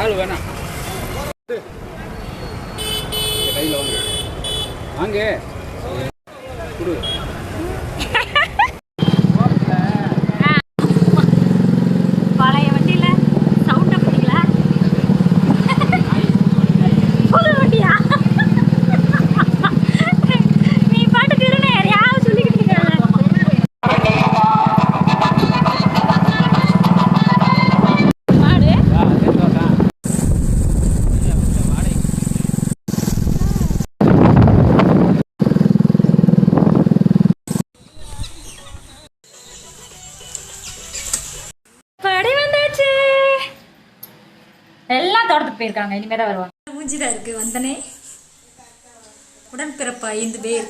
கால் வேணாம். கையில் வாங்க. வாங்க. கொடு. எல்லாம் தோட்டத்துக்கு போயிருக்காங்க இனிமே தான் வருவாங்க மூஞ்சிதான் இருக்கு வந்தனே. உடன்பிறப்பு ஐந்து பேர்.